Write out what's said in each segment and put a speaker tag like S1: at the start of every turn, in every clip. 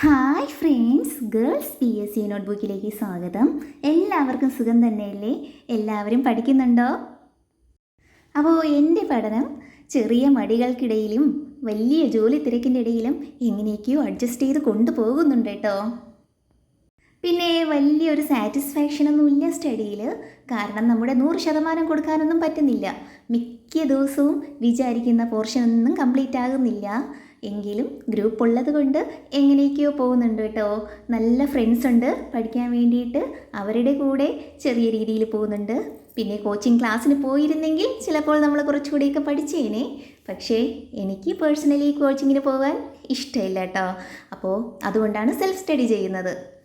S1: Hi friends girls P S C നോട്ട്ബുക്കിലേക്ക് സ്വാഗതം. എല്ലാവർക്കും സുഖം തന്നെയല്ലേ? എല്ലാവരും പഠിക്കുന്നുണ്ടോ? അപ്പോൾ എന്റെ പഠനം ചെറിയ മടികൾക്കിടയിലും വലിയ ജോലി തിരക്കിന്റെ ഇടയിലും എങ്ങനെയൊക്കെയോ അഡ്ജസ്റ്റ് ചെയ്ത് കൊണ്ടുപോകുന്നുണ്ട് കേട്ടോ. പിന്നെ വലിയൊരു സാറ്റിസ്ഫാക്ഷനൊന്നുമില്ല സ്റ്റഡിയിൽ കാരണം നമ്മുടെ നൂറ് ശതമാനം കൊടുക്കാനൊന്നും പറ്റുന്നില്ല. മിക്ക ദിവസവും വിചാരിക്കുന്ന പോർഷനൊന്നും കംപ്ലീറ്റ് ആകുന്നില്ല. എങ്കിലും ഗ്രൂപ്പ് ഉള്ളത് കൊണ്ട് എങ്ങനെയൊക്കെയോ പോകുന്നുണ്ട് കേട്ടോ. നല്ല ഫ്രണ്ട്സ് ഉണ്ട്. പഠിക്കാൻ വേണ്ടിയിട്ട് അവരുടെ കൂടെ ചെറിയ രീതിയിൽ പോകുന്നുണ്ട്. പിന്നെ കോച്ചിങ് ക്ലാസ്സിന് പോയിരുന്നെങ്കിൽ ചിലപ്പോൾ നമ്മൾ കുറച്ചുകൂടിയൊക്കെ പഠിച്ചേനെ. പക്ഷേ എനിക്ക് പേഴ്സണലി കോച്ചിങ്ങിന് പോകാൻ ഇഷ്ടമില്ല കേട്ടോ. അപ്പോൾ അതുകൊണ്ടാണ് സെൽഫ് സ്റ്റഡി ചെയ്യുന്നത്.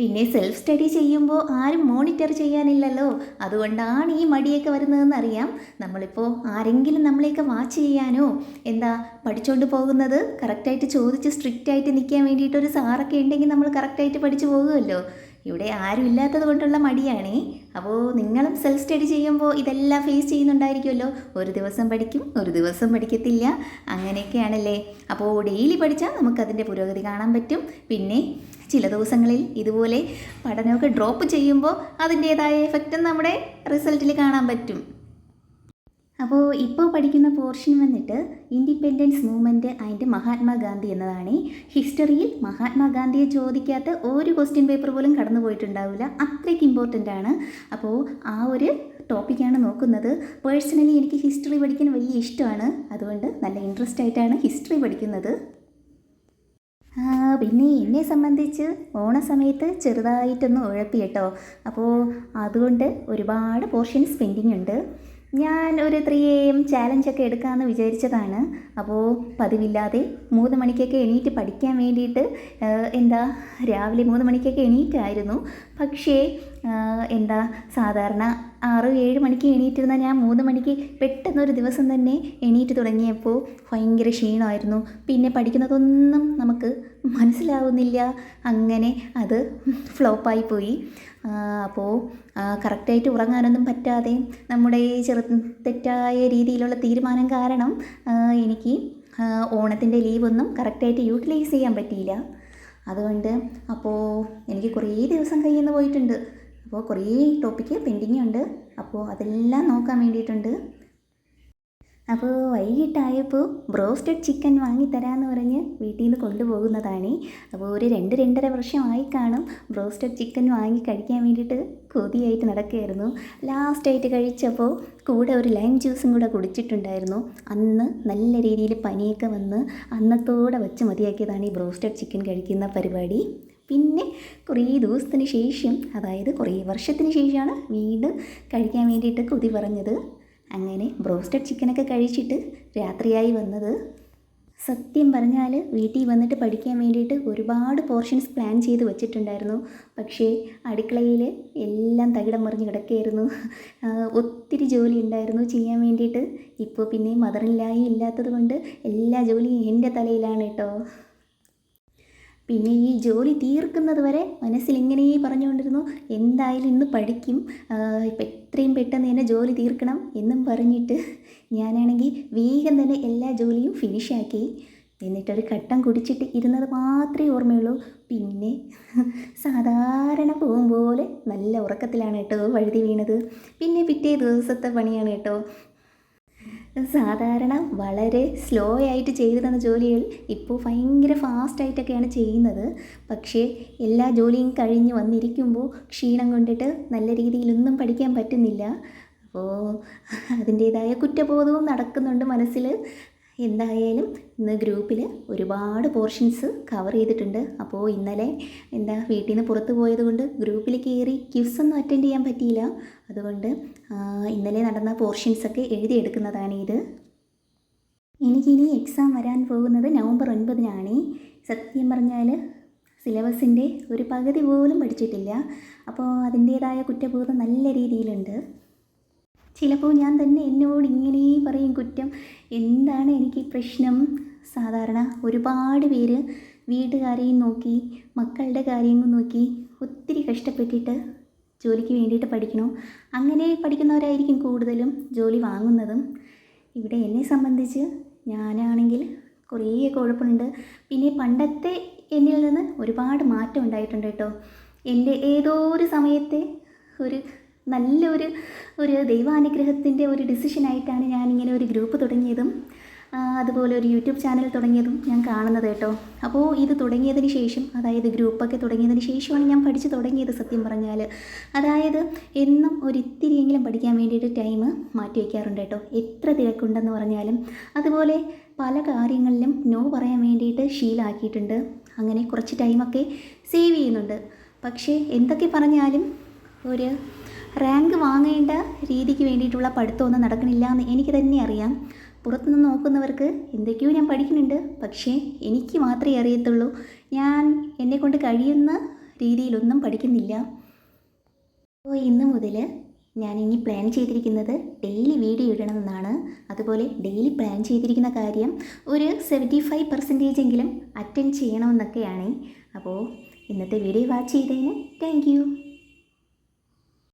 S1: പിന്നെ സെൽഫ് സ്റ്റഡി ചെയ്യുമ്പോൾ ആരും മോണിറ്റർ ചെയ്യാനില്ലല്ലോ. അതുകൊണ്ടാണ് ഈ മടിയൊക്കെ വരുന്നതെന്ന് അറിയാം. നമ്മളിപ്പോൾ ആരെങ്കിലും നമ്മളെയൊക്കെ വാച്ച് ചെയ്യാനോ എന്താ പഠിച്ചുകൊണ്ട് പോകുന്നത്? കറക്റ്റായിട്ട് ചോദിച്ച് സ്ട്രിക്റ്റ് ആയിട്ട് നിൽക്കാൻ വേണ്ടിയിട്ട് ഒരു സാറൊക്കെ ഉണ്ടെങ്കിൽ നമ്മൾ കറക്റ്റായിട്ട് പഠിച്ചു പോകുമല്ലോ. ഇവിടെ ആരും ഇല്ലാത്തത് കൊണ്ടുള്ള മടിയാണേ. അപ്പോൾ നിങ്ങളും സെൽഫ് സ്റ്റഡി ചെയ്യുമ്പോൾ ഇതെല്ലാം ഫേസ് ചെയ്യുന്നുണ്ടായിരിക്കുമല്ലോ. ഒരു ദിവസം പഠിക്കും ഒരു ദിവസം പഠിക്കത്തില്ല. അങ്ങനെയൊക്കെയാണല്ലേ? അപ്പോൾ ഡെയിലി പഠിച്ചാൽ നമുക്കതിന്റെ പുരോഗതി കാണാൻ പറ്റും. പിന്നെ ചില ദിവസങ്ങളിൽ ഇതുപോലെ പഠനമൊക്കെ ഡ്രോപ്പ് ചെയ്യുമ്പോൾ അതിന്റേതായ എഫക്റ്റും നമ്മുടെ റിസൾട്ടിൽ കാണാൻ പറ്റും. അപ്പോൾ ഇപ്പോൾ പഠിക്കുന്ന പോർഷൻ വന്നിട്ട് ഇൻഡിപെൻഡൻസ് മൂവ്മെന്റ് ആൻഡ് മഹാത്മാഗാന്ധി എന്നതാണ്. ഹിസ്റ്ററിയിൽ മഹാത്മാഗാന്ധിയെ ചോദിക്കാത്ത ഒരു ക്വസ്റ്റ്യൻ പേപ്പർ പോലും കടന്നു പോയിട്ടുണ്ടാവില്ല. അത്രയ്ക്ക് ഇമ്പോർട്ടന്റ് ആണ്. അപ്പോൾ ആ ഒരു ടോപ്പിക്കാണ് നോക്കുന്നത്. പേഴ്സണലി എനിക്ക് ഹിസ്റ്ററി പഠിക്കാൻ വലിയ ഇഷ്ടമാണ്. അതുകൊണ്ട് നല്ല ഇൻട്രസ്റ്റ് ആയിട്ടാണ് ഹിസ്റ്ററി പഠിക്കുന്നത്. പിന്നെ എന്നെ സംബന്ധിച്ച് ഓണസമയത്ത് ചെറുതായിട്ടൊന്ന് ഉഴപ്പി കേട്ടോ അപ്പോൾ അതുകൊണ്ട് ഒരുപാട് പോർഷൻസ് പെൻഡിങ് ഉണ്ട്. ഞാൻ ഒരു ത്രീ എ എം ചാലഞ്ചൊക്കെ എടുക്കാമെന്ന് വിചാരിച്ചതാണ്. അപ്പോൾ പതിവില്ലാതെ മൂന്ന് മണിക്കൊക്കെ എണീറ്റ് പഠിക്കാൻ വേണ്ടിയിട്ട് എന്താ രാവിലെ മൂന്ന് മണിക്കൊക്കെ എണീറ്റായിരുന്നു. പക്ഷേ എന്താ സാധാരണ ആറ് ഏഴ് മണിക്ക് എണീറ്റിരുന്ന ഞാൻ മൂന്ന് മണിക്ക് പെട്ടെന്നൊരു ദിവസം തന്നെ എണീറ്റ് തുടങ്ങിയപ്പോൾ ഭയങ്കര ക്ഷീണമായിരുന്നു. പിന്നെ പഠിക്കുന്നതൊന്നും നമുക്ക് മനസ്സിലാവുന്നില്ല. അങ്ങനെ അത് ഫ്ലോപ്പായി പോയി. അപ്പോൾ കറക്റ്റായിട്ട് ഉറങ്ങാനൊന്നും പറ്റാതെ നമ്മുടെ ചെറു തെറ്റായ രീതിയിലുള്ള തീരുമാനം കാരണം എനിക്ക് ഓണത്തിന്റെ ലീവൊന്നും കറക്റ്റായിട്ട് യൂട്ടിലൈസ് ചെയ്യാൻ പറ്റിയില്ല. അതുകൊണ്ട് അപ്പോൾ എനിക്ക് കുറേ ദിവസം കയ്യിൽ നിന്ന് പോയിട്ടുണ്ട്. അപ്പോൾ കുറേ ടോപ്പിക്ക് പെൻഡിങ് ഉണ്ട്. അപ്പോൾ അതെല്ലാം നോക്കാൻ വേണ്ടിയിട്ടുണ്ട്. അപ്പോൾ വൈകിട്ടായപ്പോൾ ബ്രോസ്റ്റഡ് ചിക്കൻ വാങ്ങിത്തരാമെന്ന് പറഞ്ഞ് വീട്ടിൽ നിന്ന് കൊണ്ടുപോകുന്നതാണ്. അപ്പോൾ ഒരു രണ്ട് രണ്ടര വർഷമായി കാണും ബ്രോസ്റ്റഡ് ചിക്കൻ വാങ്ങി കഴിക്കാൻ വേണ്ടിയിട്ട് കൊതിയായിട്ട് നടക്കുകയായിരുന്നു. ലാസ്റ്റായിട്ട് കഴിച്ചപ്പോൾ കൂടെ ഒരു ലൈം ജ്യൂസും കൂടെ കുടിച്ചിട്ടുണ്ടായിരുന്നു. അന്ന് നല്ല രീതിയിൽ പനിയൊക്കെ വന്ന് അന്നത്തോടെ വച്ച് മതിയാക്കിയതാണ് ഈ ബ്രോസ്റ്റഡ് ചിക്കൻ കഴിക്കുന്ന പരിപാടി. പിന്നെ കുറേ ദിവസത്തിന് ശേഷം അതായത് കുറേ വർഷത്തിന് ശേഷമാണ് വീണ്ടും കഴിക്കാൻ വേണ്ടിയിട്ട് കൊതി പറഞ്ഞത്. അങ്ങനെ ബ്രോസ്റ്റഡ് ചിക്കനൊക്കെ കഴിച്ചിട്ട് രാത്രിയായി വന്നത്. സത്യം പറഞ്ഞാൽ വീട്ടിൽ വന്നിട്ട് പഠിക്കാൻ വേണ്ടിയിട്ട് ഒരുപാട് പോർഷൻസ് പ്ലാൻ ചെയ്ത് വെച്ചിട്ടുണ്ടായിരുന്നു. പക്ഷേ അടുക്കളയിൽ എല്ലാം തകിടം മറിഞ്ഞ് കിടക്കുകയായിരുന്നു. ഒത്തിരി ജോലി ഉണ്ടായിരുന്നു ചെയ്യാൻ വേണ്ടിയിട്ട്. ഇപ്പോൾ പിന്നെ മദറില്ലായി ഇല്ലാത്തത് കൊണ്ട് എല്ലാ ജോലിയും എന്റെ തലയിലാണ് കേട്ടോ. പിന്നെ ഈ ജോലി തീർക്കുന്നത് വരെ മനസ്സിൽ ഇങ്ങനെ പറഞ്ഞുകൊണ്ടിരുന്നു എന്തായാലും ഇന്ന് പഠിക്കും. ഇപ്പം എത്രയും പെട്ടെന്ന് തന്നെ ജോലി തീർക്കണം എന്നും പറഞ്ഞിട്ട് ഞാനാണെങ്കിൽ വേഗം തന്നെ എല്ലാ ജോലിയും ഫിനിഷാക്കി എന്നിട്ടൊരു ഘട്ടം കുടിച്ചിട്ട് ഇരുന്നത് മാത്രമേ ഓർമ്മയുള്ളൂ. പിന്നെ സാധാരണ പോകും പോലെ നല്ല ഉറക്കത്തിലാണ് കേട്ടോ വഴുതി വീണത്. പിന്നെ പിറ്റേ ദിവസത്തെ പണിയാണ് കേട്ടോ. സാധാരണ വളരെ സ്ലോ ആയിട്ട് ചെയ്തു തന്ന ജോലികൾ ഇപ്പോൾ ഭയങ്കര ഫാസ്റ്റായിട്ടൊക്കെയാണ് ചെയ്യുന്നത്. പക്ഷേ എല്ലാ ജോലിയും കഴിഞ്ഞ് വന്നിരിക്കുമ്പോൾ ക്ഷീണം കൊണ്ടിട്ട് നല്ല രീതിയിലൊന്നും പഠിക്കാൻ പറ്റുന്നില്ല. അപ്പോൾ അതിന്റേതായ കുറ്റബോധവും നടക്കുന്നുണ്ട് മനസ്സിൽ. എന്തായാലും ഇന്ന് ഗ്രൂപ്പിൽ ഒരുപാട് പോർഷൻസ് കവർ ചെയ്തിട്ടുണ്ട്. അപ്പോൾ ഇന്നലെ എന്താ വീട്ടിൽ നിന്ന് പുറത്ത് പോയത് കൊണ്ട് ഗ്രൂപ്പിൽ കയറി ക്യൂസ് ഒന്നും അറ്റൻഡ് ചെയ്യാൻ പറ്റിയില്ല. അതുകൊണ്ട് ഇന്നലെ നടന്ന പോർഷൻസൊക്കെ എഴുതിയെടുക്കുന്നതാണ് ഇത്. എനിക്കിനി എക്സാം വരാൻ പോകുന്നത് നവംബർ ഒൻപതിനാണ്. സത്യം പറഞ്ഞാൽ സിലബസിന്റെ ഒരു പകുതി പോലും പഠിച്ചിട്ടില്ല. അപ്പോൾ അതിന്റേതായ കുറ്റബോധം നല്ല രീതിയിലുണ്ട്. ചിലപ്പോൾ ഞാൻ തന്നെ എന്നോട് ഇങ്ങനെ പറയും കുറ്റം. എന്താണ് എനിക്ക് പ്രശ്നം? സാധാരണ ഒരുപാട് പേര് വീട്ടുകാരെയും നോക്കി മക്കളുടെ കാര്യങ്ങൾ നോക്കി ഒത്തിരി കഷ്ടപ്പെട്ടിട്ട് ജോലിക്ക് വേണ്ടിയിട്ട് പഠിക്കണു? അങ്ങനെ പഠിക്കുന്നവരായിരിക്കും കൂടുതലും ജോലി വാങ്ങുന്നതും. ഇവിടെ എന്നെ സംബന്ധിച്ച് ഞാനാണെങ്കിൽ കുറേ കുഴപ്പമുണ്ട്. പിന്നെ പണ്ടത്തെ എന്നിൽ നിന്ന് ഒരുപാട് മാറ്റം ഉണ്ടായിട്ടുണ്ട് കേട്ടോ. എന്റെ ഏതോ ഒരു സമയത്തെ ഒരു നല്ലൊരു ഒരു ദൈവാനുഗ്രഹത്തിന്റെ ഒരു ഡിസിഷനായിട്ടാണ് ഇങ്ങനെ ഒരു ഗ്രൂപ്പ് തുടങ്ങിയതും അതുപോലെ ഒരു യൂട്യൂബ് ചാനൽ തുടങ്ങിയതും ഞാൻ കാണുന്നത് കേട്ടോ. അപ്പോൾ ഇത് തുടങ്ങിയതിന് ശേഷം അതായത് ഗ്രൂപ്പൊക്കെ തുടങ്ങിയതിന് ശേഷമാണ് ഞാൻ പഠിച്ചു തുടങ്ങിയത് സത്യം പറഞ്ഞാൽ അതായത് എന്നും ഒരിത്തിരിയെങ്കിലും പഠിക്കാൻ വേണ്ടിയിട്ട് ടൈം മാറ്റി വയ്ക്കാറുണ്ട് കേട്ടോ. എത്ര തിരക്കുണ്ടെന്ന് പറഞ്ഞാലും അതുപോലെ പല കാര്യങ്ങളിലും നോ പറയാൻ വേണ്ടിയിട്ട് ശീലാക്കിയിട്ടുണ്ട്. അങ്ങനെ കുറച്ച് ടൈമൊക്കെ സേവ് ചെയ്യുന്നുണ്ട്. പക്ഷേ എന്തൊക്കെ പറഞ്ഞാലും ഒരു റാങ്ക് വാങ്ങേണ്ട രീതിക്ക് വേണ്ടിയിട്ടുള്ള പഠിത്തമൊന്നും നടക്കണില്ല എന്ന് എനിക്ക് തന്നെ അറിയാം. പുറത്തുനിന്ന് നോക്കുന്നവർക്ക് എന്തൊക്കെയോ ഞാൻ പഠിക്കുന്നുണ്ട്. പക്ഷേ എനിക്ക് മാത്രമേ അറിയത്തുള്ളൂ. ഞാൻ എന്നെക്കൊണ്ട് കഴിയുന്ന രീതിയിലൊന്നും പഠിക്കുന്നില്ല. അപ്പോൾ ഇന്ന് മുതൽ ഞാൻ ഇനി പ്ലാൻ ചെയ്തിരിക്കുന്നത് ഡെയിലി വീഡിയോ ഇടണമെന്നാണ്. അതുപോലെ ഡെയിലി പ്ലാൻ ചെയ്തിരിക്കുന്ന കാര്യം ഒരു സെവന്റി ഫൈവ് പെർസെന്റേജ് എങ്കിലും അറ്റൻഡ് ചെയ്യണമെന്നൊക്കെയാണ്. അപ്പോൾ ഇന്നത്തെ വീഡിയോ വാച്ച് ചെയ്തതിന് താങ്ക്